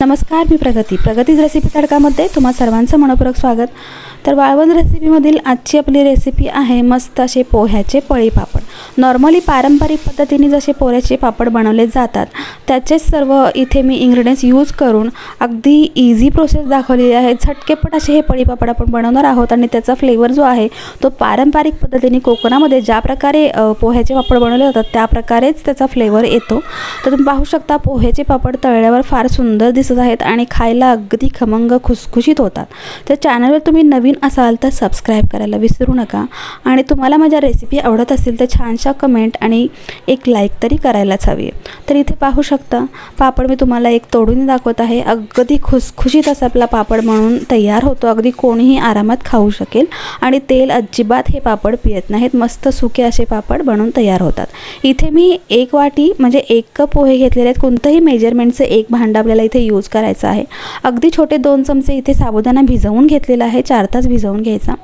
नमस्कार मी प्रगती. प्रगतीच रेसिपी तडकामध्ये तुम्हा सर्वांचं मनपूरक स्वागत. तर वाळवण रेसिपीमधील आजची आपली रेसिपी आहे मस्त असे पोह्याचे पळी पापड. नॉर्मली पारंपरिक पद्धतीने जसे पोह्याचे पापड बनवले जातात त्याचेच सर्व इथे मी इंग्रेडियंट्स यूज करून अगदी इझी प्रोसेस दाखवलेली आहे. झटकेपट असे हे पळी पापड आपण बनवणार आहोत आणि त्याचा फ्लेवर जो आहे तो पारंपरिक पद्धतीने कोकणामध्ये ज्या प्रकारे पोह्याचे पापड बनवले जातात त्या प्रकारेच त्याचा फ्लेवर येतो. तर तुम्ही पाहू शकता पोह्याचे पापड तळल्यावर फार सुंदर दिसत आहेत आणि खायला अगदी खमंग खुसखुशीत होतात. तर चॅनलवर तुम्ही नवीन असाल तर सबस्क्राईब करायला विसरू नका. आणि तुम्हाला माझ्या रेसिपी आवडत असेल तर छान छानशा कमेंट आणि एक लाईक तरी करायलाच हवी आहे. तर इथे पाहू शकता पापड मी तुम्हाला एक तोडून दाखवत आहे. अगदी खुसखुशीत असा आपला पापड म्हणून तयार होतो. अगदी कोणीही आरामात खाऊ शकेल. आणि तेल अजिबात हे पापड पियत नाहीत. मस्त सुके असे पापड बनून तयार होतात. इथे मी एक वाटी म्हणजे एक कप पोहे घेतलेले आहेत. कोणतंही मेजरमेंटचं एक भांडं आपल्याला इथे यूज करायचं आहे. अगदी छोटे दोन चमचे इथे साबुदाणा भिजवून घेतलेला आहे. चार तास भिजवून घ्यायचा.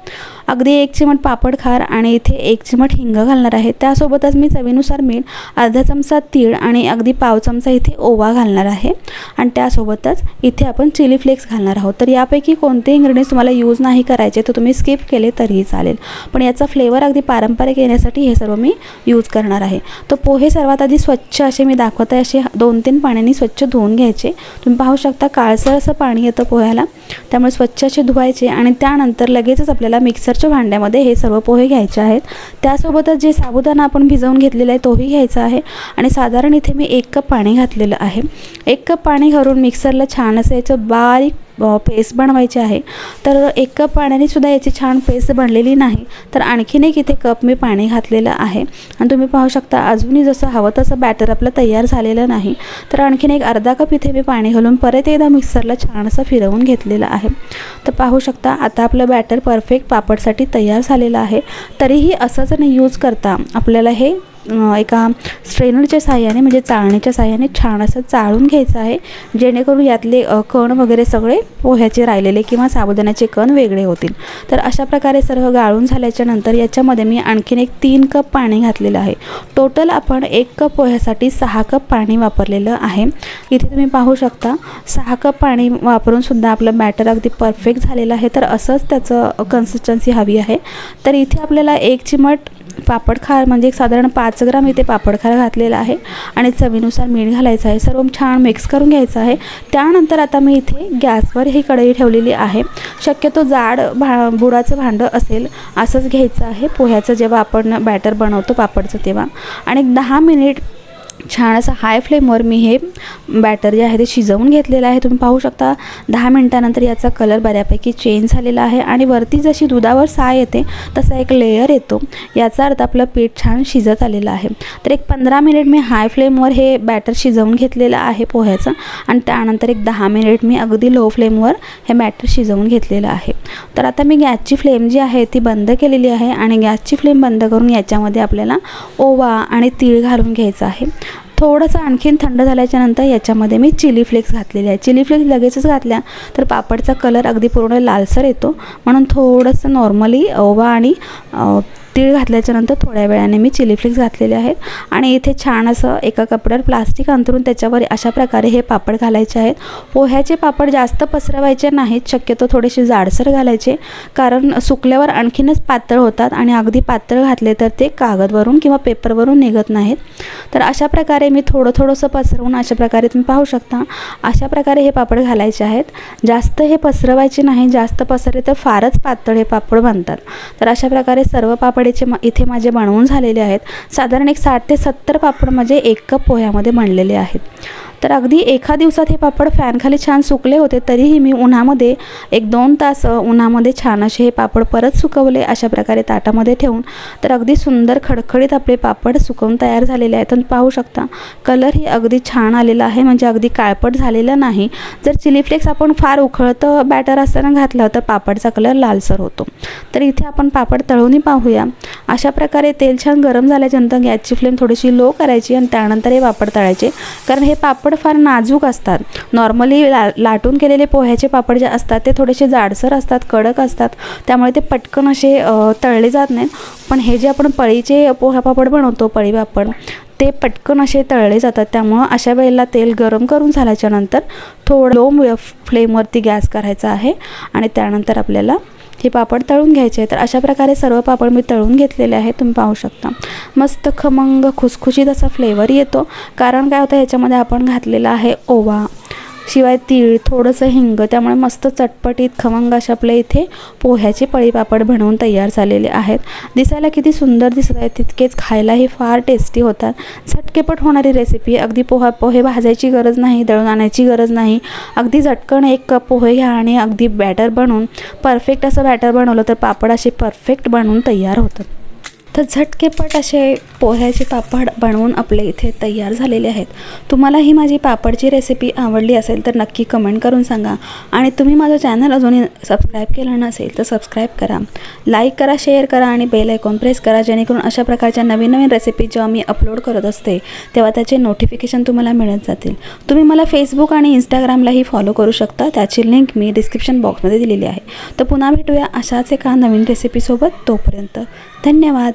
अगदी एक चिमट पापड खार आणि इथे एक चिमट हिंग घालणार आहे. त्यासोबतच मी चवीनुसार मीठ अर्धा चमचा तीळ आणि अगदी पाव चमचा इथे ओवा घालणार आहे. आणि त्यासोबतच इथे आपण चिली फ्लेक्स घालणार आहोत. तर यापैकी कोणते इंग्रेडियंट्स तुम्हाला यूज नाही करायचे तर तुम्ही स्किप केले तरीही चालेल. पण याचा फ्लेवर अगदी पारंपरिक येण्यासाठी हे सर्व मी यूज करणार आहे. तर पोहे सर्वात आधी स्वच्छ असे मी दाखवत. आहे असे दोन तीन पाण्याने स्वच्छ धुवून घ्यायचे. तुम्ही पाहू शकता काळसर असं पाणी येतं पोह्याला. त्यामुळे स्वच्छ असे धुवायचे आणि त्यानंतर लगेचच आपल्याला मिक्सरच्या भांड्यामध्ये हे सर्व पोहे घ्यायचे आहेत. त्यासोबतच जे साबुदाणा आपण भिजवून घेतलेला आहे तोही घ्यायचा आहे. आणि साधारण इथे मी एक कप पाणी घातलेलं आहे. एक कप पाणी घालून मिक्सरला छान असं याचं बारीक पेस्ट बनवायची आहे. तर एक कप पाण्याने सुद्धा याची छान पेस्ट बनलेली नाही. तर आणखीन एक इथे कप मी पाणी घातलेलं आहे. आणि तुम्ही पाहू शकता अजूनही जसं हवं तसं बॅटर आपलं तयार झालेलं नाही. तर आणखीन एक अर्धा कप इथे मी पाणी घालून परत एकदा मिक्सरला छान असं फिरवून घेतलेलं आहे. तर पाहू शकता आता आपलं बॅटर परफेक्ट पापडसाठी तयार झालेलं आहे. तरीही असंच नाही यूज करता आपल्याला हे एका स्ट्रेनरच्या साह्याने म्हणजे चाळणीच्या साह्याने छान असं चाळून घ्यायचं आहे. जेणेकरून यातले कण वगैरे सगळे पोह्याचे राहिलेले किंवा साबुदाण्याचे कण वेगळे होतील. तर अशा प्रकारे सर्व गाळून झाल्याच्यानंतर याच्यामध्ये मी आणखीन एक तीन कप पाणी घातलेलं आहे. टोटल आपण एक कप पोह्यासाठी सहा कप पाणी वापरलेलं आहे. इथे तुम्ही पाहू शकता सहा कप पाणी वापरून सुद्धा आपलं बॅटर अगदी परफेक्ट झालेलं आहे. तर असंच त्याचं कन्सिस्टन्सी हवी आहे. तर इथे आपल्याला एक चिमट पापड खार म्हणजे एक साधारण पाच ग्राम इथे पापड खार घातलेला आहे आणि चवीनुसार मीठ घालायचं आहे. सर्व छान मिक्स करून घ्यायचं आहे. त्यानंतर आता मी इथे गॅसवर ही कढई ठेवलेली आहे. शक्यतो जाड भा बुडाचं भांडं असेल असंच घ्यायचं आहे. पोह्याचं जेव्हा आपण बॅटर बनवतो पापडचं तेव्हा. आणि एक दहा मिनिट छान असं हाय फ्लेमवर मी हे बॅटर जे आहे ते शिजवून घेतलेलं आहे. तुम्ही पाहू शकता दहा मिनटानंतर याचा कलर बऱ्यापैकी चेंज झालेला आहे आणि वरती जशी दुधावर साय येते तसा एक लेयर येतो. याचा अर्थ आपलं पीठ छान शिजत आलेलं आहे. तर एक पंधरा मिनिट मी हाय फ्लेमवर हे बॅटर शिजवून घेतलेलं आहे पोह्याचं आणि त्यानंतर एक दहा मिनिट मी अगदी लो फ्लेमवर हे बॅटर शिजवून घेतलेलं आहे. तर आता मी गॅसची फ्लेम जी आहे ती बंद केलेली आहे आणि गॅसची फ्लेम बंद करून याच्यामध्ये आपल्याला ओवा आणि तीळ घालून घ्यायचं आहे. थोडंसं आणखीन थंड झाल्याच्यानंतर याच्यामध्ये मी चिली फ्लेक्स घातलेले आहे. चिली फ्लेक्स लगेचच घातल्या तर पापडचा कलर अगदी पूर्ण लालसर येतो. म्हणून थोडंसं नॉर्मली ओवा आणि तीळ घातल्याच्यानंतर थोड्या वेळाने मी चिली फ्लेक्स घातलेले आहेत. आणि इथे छान असं एका कपड्यावर प्लास्टिक अंतरून त्याच्यावर अशा प्रकारे हे पापड घालायचे आहेत. पोह्याचे पापड जास्त पसरवायचे नाहीत शक्यतो थोडेसे जाडसर घालायचे. कारण सुकल्यावर आणखीनच पातळ होतात आणि अगदी पातळ घातले तर ते कागदवरून किंवा पेपरवरून निघत नाहीत. तर अशा प्रकारे मी थोडं थोडंसं पसरवून अशा प्रकारे तुम्ही पाहू शकता. अशा प्रकारे हे पापड घालायचे आहेत. जास्त हे पसरवायचे नाही जास्त पसरले तर फारच पातळ हे पापड बनतात. तर अशा प्रकारे सर्व पापड पापडीचे मा इथे माझे बनवून झालेले आहेत. साधारण एक साठ ते सत्तर पापड माझे एक कप पोह्यामध्ये बनलेले आहेत. तर अगदी एका दिवसात हे पापड फॅनखाली छान सुकले होते तरीही मी उन्हामध्ये एक दोन तास उन्हामध्ये छान असे हे पापड परत सुकवले अशा प्रकारे ताटामध्ये ठेवून. तर अगदी सुंदर खडखडीत आपले पापड सुकवून तयार झालेले आहेत. पाहू शकता कलरही अगदी छान आलेला आहे म्हणजे अगदी काळपट झालेलं नाही. जर चिली फ्लेक्स आपण फार उखळतं बॅटर असताना घातलं तर पापडचा कलर लालसर होतो. तर इथे आपण पापड तळूनही पाहूया. अशा प्रकारे तेल छान गरम झाल्याच्यानंतर गॅसची फ्लेम थोडीशी लो करायची आणि त्यानंतर हे पापड तळायचे. कारण हे पापड फार नाजूक असतात. नॉर्मली ला लाटून केलेले पोह्याचे पापड जे असतात ते थोडेसे जाडसर असतात कडक असतात. त्यामुळे ते पटकन असे तळले जात नाहीत. पण हे जे आपण पळीचे पोहा पापड बनवतो पळी पापड ते पटकन असे तळले जातात. त्यामुळं अशा वेळेला तेल गरम करून झाल्याच्यानंतर थोडं लो फ्लेमवरती गॅस करायचा आहे. आणि त्यानंतर आपल्याला हे पापड तळून घ्यायचे तर अशा प्रकारे सर्व पापड मी तळून घेतलेले आहे तुम्ही पाहू शकता. मस्त खमंग खुसखुशीत असा फ्लेवर येतो. कारण काय होतं ह्याच्यामध्ये आपण घातलेला आहे ओवा. शिवाय तीळ थोडंसं हिंग त्यामुळे मस्त चटपटीत खमंग अशा आपल्या इथे पोह्याचे पळीपापड बनवून तयार झालेले आहेत. दिसायला किती सुंदर दिसत आहेत तितकेच खायलाही फार टेस्टी होतात. झटकेपट होणारी रेसिपी अगदी पोहा पोहे भाजायची गरज नाही दळून आणायची गरज नाही. अगदी झटकन एक कप पोहे घ्या आणि अगदी बॅटर बनवून परफेक्ट असं बॅटर बनवलं तर पापड असे परफेक्ट बनवून तयार होतात. तर झटकेपट असे पोह्याचे पापड बनवून आपले इथे तयार झालेले आहेत. तुम्हाला ही माझी पापडची रेसिपी आवडली असेल तर नक्की कमेंट करून सांगा. आणि तुम्ही माझं चॅनल अजूनही सबस्क्राईब केलं नसेल तर सबस्क्राईब करा. लाईक करा शेअर करा आणि बेल आयकॉन प्रेस करा जेणेकरून अशा प्रकारच्या नवीन नवीन रेसिपी जेव्हा मी अपलोड करत असते तेव्हा त्याचे नोटिफिकेशन तुम्हाला मिळत जातील. तुम्ही मला फेसबुक आणि इंस्टाग्रामलाही फॉलो करू शकता. त्याची लिंक मी डिस्क्रिप्शन बॉक्समध्ये दिलेली आहे. तर पुन्हा भेटूया अशाच एका नवीन रेसिपीसोबत तोपर्यंत धन्यवाद.